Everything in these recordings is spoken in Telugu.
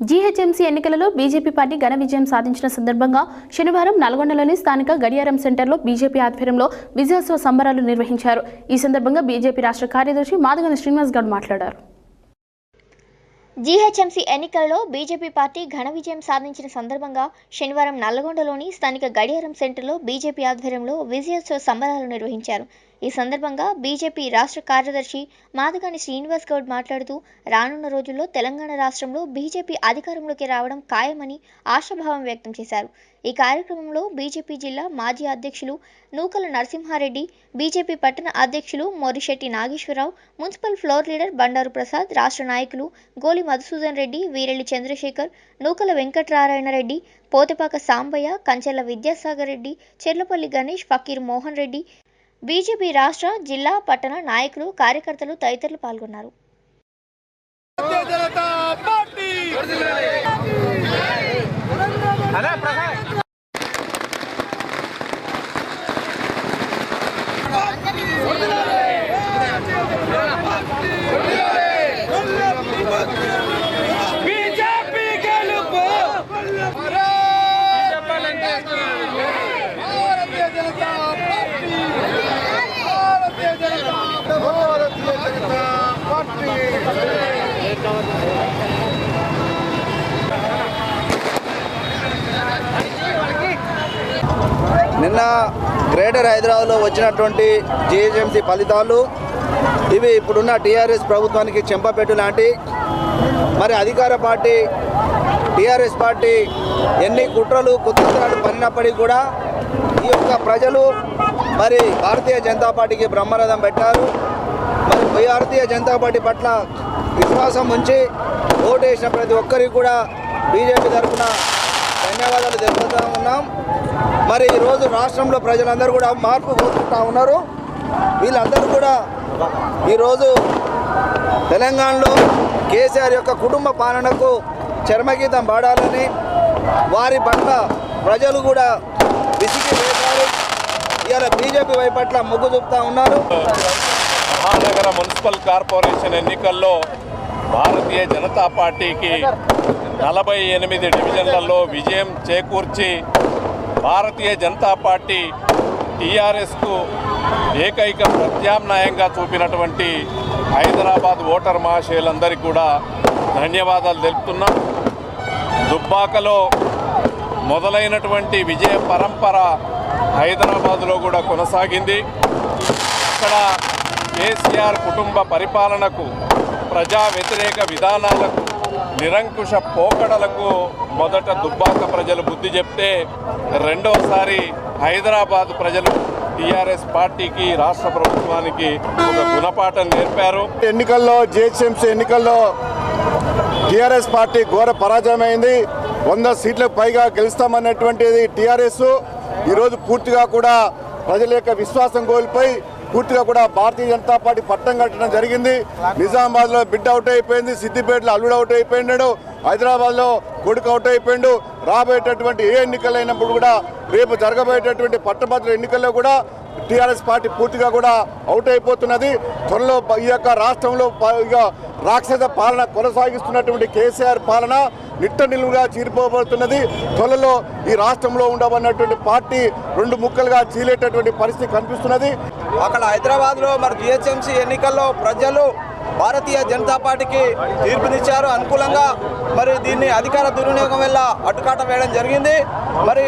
జీహెచ్ఎంసీ ఎన్నికలలో బీజేపీ పార్టీ ఘన విజయం సాధించిన సందర్భంగా శనివారం నల్గొండలోని స్థానిక గడియారం సెంటర్లో బీజేపీ ఆధ్వర్యంలో విజయోత్సవ సంబరాలు నిర్వహించారు. ఈ సందర్భంగా బీజేపీ రాష్ట్ర కార్యదర్శి మాదగన శ్రీనివాస్ గౌడ్ మాట్లాడారు. జీహెచ్ఎంసీ ఎన్నికల్లో బీజేపీ పార్టీ ఘన విజయం సాధించిన సందర్భంగా శనివారం నల్లగొండలోని స్థానిక గడియారం సెంటర్లో బీజేపీ ఆధ్వర్యంలో విజయోత్సవ సంబరాలు నిర్వహించారు. ఈ సందర్భంగా బీజేపీ రాష్ట్ర కార్యదర్శి మాదిగాని శ్రీనివాస్ గౌడ్ మాట్లాడుతూ రానున్న రోజుల్లో తెలంగాణ రాష్ట్రంలో బీజేపీ అధికారంలోకి రావడం ఖాయమని ఆశాభావం వ్యక్తం చేశారు. ఈ కార్యక్రమంలో బీజేపీ జిల్లా మాజీ అధ్యక్షులు నూకల నరసింహారెడ్డి బీజేపీ పట్టణ అధ్యక్షులు Morisetti Nageswara Rao municipal floor leader Bandaru Prasad రాష్ట్ర నాయకులు గోలి మధుసూదన్ రెడ్డి వీరెల్లి చంద్రశేఖర్ నూకల వెంకటనారాయణరెడ్డి రెడ్డి సాంబయ్య కంచెల విద్యాసాగర్ రెడ్డి చెర్లపల్లి గణేష్ ఫకీర్ మోహన్ రెడ్డి బీజేపీ రాష్ట్ర జిల్లా పట్టణ నాయకులు కార్యకర్తలు తదితరులు పాల్గొన్నారు. జనతా పార్టీ బీజేపీ గెలుపు భారతీయ జనతా పార్టీ భారతీయ జనతా భారతీయ జనతా పార్టీ నిన్న గ్రేటర్ హైదరాబాద్లో వచ్చినటువంటి జిహెచ్ఎంసీ ఫలితాలు ఇవి ఇప్పుడున్న టీఆర్ఎస్ ప్రభుత్వానికి చెంపపెట్టు లాంటి మరి అధికార పార్టీ టీఆర్ఎస్ పార్టీ ఎన్ని కుట్రలు కుతంత్రాలు పడినప్పటికీ కూడా ఈ యొక్క ప్రజలు మరి భారతీయ జనతా పార్టీకి బ్రహ్మరథం పెట్టారు. భారతీయ జనతా పార్టీ పట్ల విశ్వాసం ఉంచి ఓటు వేసిన ప్రతి ఒక్కరికి కూడా బీజేపీ తరఫున ధన్యవాదాలు తెలుపుతూ ఉన్నాం. మరి ఈరోజు రాష్ట్రంలో ప్రజలందరూ కూడా మార్పు కోరుకుంటా ఉన్నారు. వీళ్ళందరూ కూడా ఈరోజు తెలంగాణలో కేసీఆర్ యొక్క కుటుంబ పాలనకు చర్మగీతం పాడాలని వారి పట్ల ప్రజలు కూడా విసిగి వేశారు. ఇవాళ బీజేపీ వైపు పట్ల మొగ్గు చూపుతా ఉన్నారు. మహానగర మున్సిపల్ కార్పొరేషన్ ఎన్నికల్లో భారతీయ జనతా పార్టీకి నలభై ఎనిమిది డివిజన్లలో విజయం చేకూర్చి భారతీయ జనతా పార్టీ టీఆర్ఎస్కు ఏకైక ప్రత్యామ్నాయంగా చూపినటువంటి హైదరాబాద్ ఓటర్ మహాశయులందరికీ కూడా ధన్యవాదాలు తెలుపుతున్నాం. దుబ్బాకలో మొదలైనటువంటి విజయ పరంపర హైదరాబాద్లో కూడా కొనసాగింది. అక్కడ కేసీఆర్ కుటుంబ పరిపాలనకు ప్రజా వ్యతిరేక విధానాలకు నిరంకుశ పోకడలకు మొదట దుబ్బాక ప్రజలు బుద్ధి చెప్తే రెండవసారి హైదరాబాద్ ప్రజలు టీఆర్ఎస్ పార్టీకి రాష్ట్ర ప్రభుత్వానికి ఒక గుణపాఠం నేర్పారు. ఎన్నికల్లో జిహెచ్ఎంసీ ఎన్నికల్లో టీఆర్ఎస్ పార్టీ ఘోర పరాజయమైంది. వంద సీట్లకు పైగా గెలుస్తామన్నటువంటిది టీఆర్ఎస్. ఈరోజు పూర్తిగా కూడా ప్రజల యొక్క విశ్వాసం కోల్పోయి పూర్తిగా కూడా భారతీయ జనతా పార్టీ పట్టం కట్టడం జరిగింది. నిజామాబాద్లో బిడ్డ అవుట్ అయిపోయింది. సిద్దిపేటలో అల్లుడు అవుట్ అయిపోయినాడు. హైదరాబాద్లో కొడుకు అవుట్ అయిపోయిండు. రాబోయేటటువంటి ఏ ఎన్నికలైనప్పుడు కూడా రేపు జరగబోయేటటువంటి పట్టభద్రుల ఎన్నికల్లో కూడా టీఆర్ఎస్ పార్టీ పూర్తిగా కూడా అవుట్ అయిపోతున్నది. త్వరలో ఈ యొక్క రాష్ట్రంలో ప- ఇక రాక్షస పాలన కొనసాగిస్తున్నటువంటి కేసీఆర్ పాలన నిట్ట నిలువుగా చీరిపోబడుతున్నది. త్వరలో ఈ రాష్ట్రంలో ఉండబడినటువంటి పార్టీ రెండు ముక్కలుగా చీలేటటువంటి పరిస్థితి కనిపిస్తున్నది. అక్కడ హైదరాబాద్లో మరి జిహెచ్ఎంసీ ఎన్నికల్లో ప్రజలు భారతీయ జనతా పార్టీకి తీర్పునిచ్చారు. అనుకూలంగా మరి దీన్ని అధికార దుర్వినియోగం వల్ల అడ్డుకాట వేయడం జరిగింది. మరి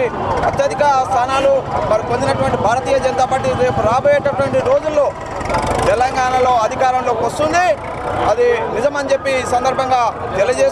అత్యధిక స్థానాలు మరి పొందినటువంటి భారతీయ జనతా పార్టీ రేపు రాబోయేటటువంటి రోజుల్లో తెలంగాణలో అధికారంలోకి వస్తుంది. అది నిజమని చెప్పి ఈ సందర్భంగా తెలియజేస్తూ